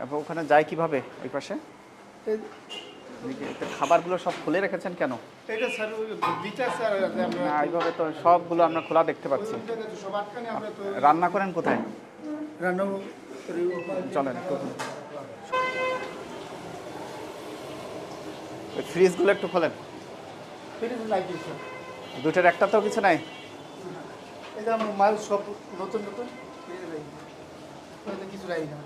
তারপর ওখানে যায় কীভাবে ওই পাশে? খাবারগুলো সব খুলে রেখেছেন কেন? না এইভাবে তো সবগুলো আমরা খোলা দেখতে পাচ্ছি। রান্না করেন কোথায়? রান্না চলেন ফ্রিজগুলো একটু খোলেন। দুটোর একটা তো কিছু নাই? এই মাল সব নতুন নতুন। কিছু রাখি না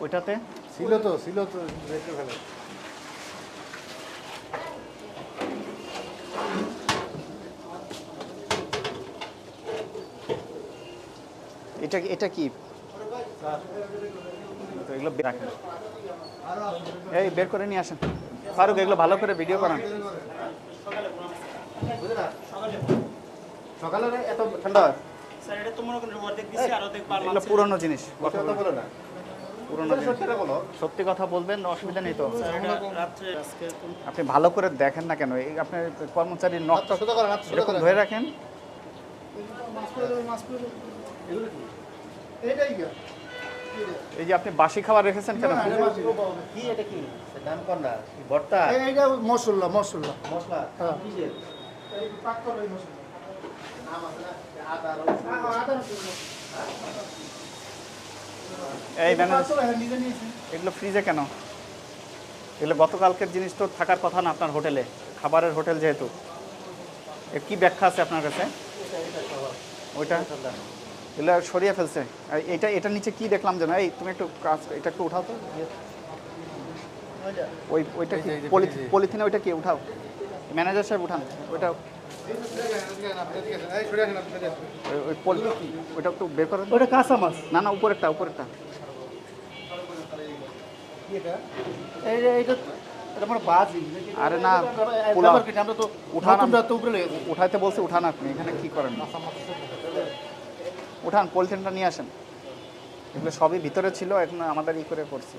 ওইটাতে? ছিল তো ছিল তো রেখে ফেলে এটা এটা কি? তো এগুলো রাখেন। এই বের করে নিয়ে আসেন। ফারুক এগুলো ভালো করে ভিডিও করান সকালে? এত ঠান্ডা স্যার এটা তো মনে করেন অর্ধেক দিচ্ছি আর অর্ধেক পার এগুলো পুরনো জিনিস। কথা বলো না। পুরনো সত্যি কথা বলবেন অসুবিধা নেই তো। আপনি ভালো করে দেখেন না কেন? এই আপনার কর্মচারীর সোজা এরকম ধরে রাখেন। এই যে আপনি বাসি খাবার রেখেছেন কেন? কি এটা কি? দাম কর ভর্তা? এইটা মশলা মশলা। মশলা? হ্যাঁ। এই পাক করো মশলা। নাম আছে আদা রসুন। আদা রসুন। এই এটা হ্যাঁ, এগুলো ফ্রিজে কেন এগুলো গতকালকের জিনিস তো থাকার কথা না আপনার হোটেলে খাবারের হোটেল যেহেতু এর কি ব্যাখ্যা আছে আপনার কাছে ওইটা এগুলো সরিয়ে ফেলছে এটা এটার নিচে কি দেখলাম যেন এই তুমি একটু কাজ এটা একটু উঠাও তো ওই ওইটা কি পলিথিনে ওইটা কি উঠাও ম্যানেজার সাহেব উঠান ওইটা। ওই- ওইটা একটু বের করেন ওটা কাঁচা মাছ না না উপরেরটা উপরেরটা এটা? আরে না, আমরা তো উঠান তো উপরে উঠাইতে বলছে উঠান আপনি এখানে কি করেন? উঠান পলিথিনটা নিয়ে আসেন। এগুলো সবই ভিতরে ছিল এখন আমাদের ই করে করছি।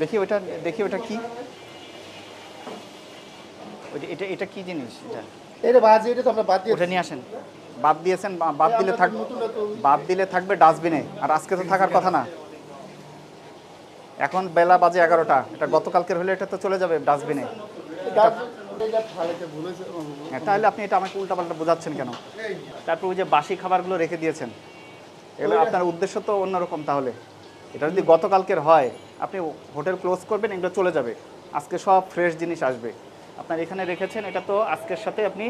দেখি ওইটা দেখি ওটা কি? এটা এটা কি জিনিস? এটা? এটা বাজি এটা তো আমরা বাদ দিয়ে ওটা নিয়ে আসেন। বাদ দিয়েছেন বাদ দিলে থাক নতুনটা তো বাদ দিলে থাকবে ডাস্টবিনে। আর আজকে তো থাকার কথা না। এখন বেলা বাজে এগারোটা। এটা গতকালকের হলে এটা তো চলে যাবে ডাস্টবিনে। হ্যাঁ তাহলে আপনি এটা আমাকে উল্টাপাল্টা বোঝাচ্ছেন কেন? তারপর ওই যে বাসি খাবারগুলো রেখে দিয়েছেন। এগুলো আপনার উদ্দেশ্য তো অন্যরকম তাহলে। এটা যদি গতকালকের হয়, আপনি হোটেল ক্লোজ করবেন, এগুলো চলে যাবে। আজকে সব ফ্রেশ জিনিস আসবে। আপনার এখানে রেখেছেন, এটা তো আজকের সাথে আপনি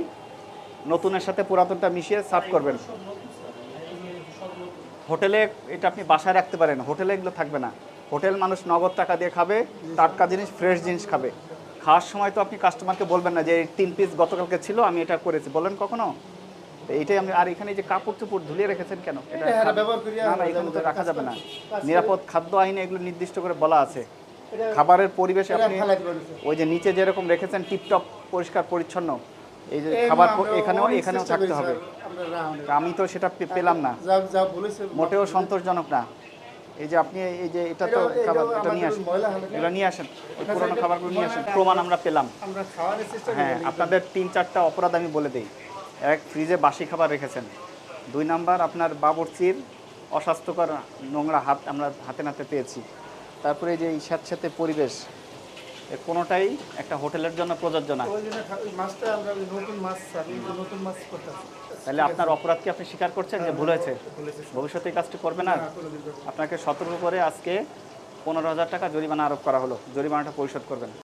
নতুনের সাথে পুরাতনটা মিশিয়ে সার্ভ করবেন। হোটেলে এটা আপনি বাসায় রাখতে পারেন হোটেলে এগুলো থাকবে না। হোটেল মানুষ নগদ টাকা দিয়ে খাবে টাটকা জিনিস ফ্রেশ জিনিস খাবে। খাওয়ার সময় তো আপনি কাস্টমারকে বলবেন না যে এই তিন পিস গতকালকে ছিল আমি এটা করেছি। বলেন কখনো? এইটাই আমি আর এখানে যে কাপড় চোপড় ধুলিয়ে রেখেছেন কেন? না না এখানে তো রাখা যাবে না। নিরাপদ খাদ্য আইনে এগুলো নির্দিষ্ট করে বলা আছে। খাবারের পরিবেশ আপনি। ওই যে নিচে যেরকম রেখেছেন টিপটপ পরিষ্কার পরিচ্ছন্ন এই যে খাবার এখানেও এখানেও থাকতে হবে। আমি তো সেটা পেলাম না। মোটেও সন্তোষজনক না। এই যে আপনি এই যে এটা তো খাবার এটা নিয়ে আসেন। এগুলো নিয়ে আসেন। ওই পুরোনো খাবারগুলো নিয়ে আসেন। প্রমাণ আমরা পেলাম। হ্যাঁ আপনাদের তিন চারটা অপরাধ আমি বলে দিই। এক ফ্রিজে বাসি খাবার রেখেছেন। দুই নাম্বার আপনার বাবরচির অস্বাস্থ্যকর নোংরা হাত আমরা হাতে নাতে পেয়েছি। তারপরে এই যে এই স্যাঁতস্যাঁতে পরিবেশ কোনোটাই একটা হোটেলের জন্য প্রযোজ্য না। তাহলে আপনার অপরাধ কি আপনি স্বীকার করছেন যে ভুল হয়েছে? ভবিষ্যতে কাজটি করবে না? আপনাকে সতর্ক করে আজকে পনেরো হাজার টাকা জরিমানা আরোপ করা হলো। জরিমানাটা পরিশোধ করবেন।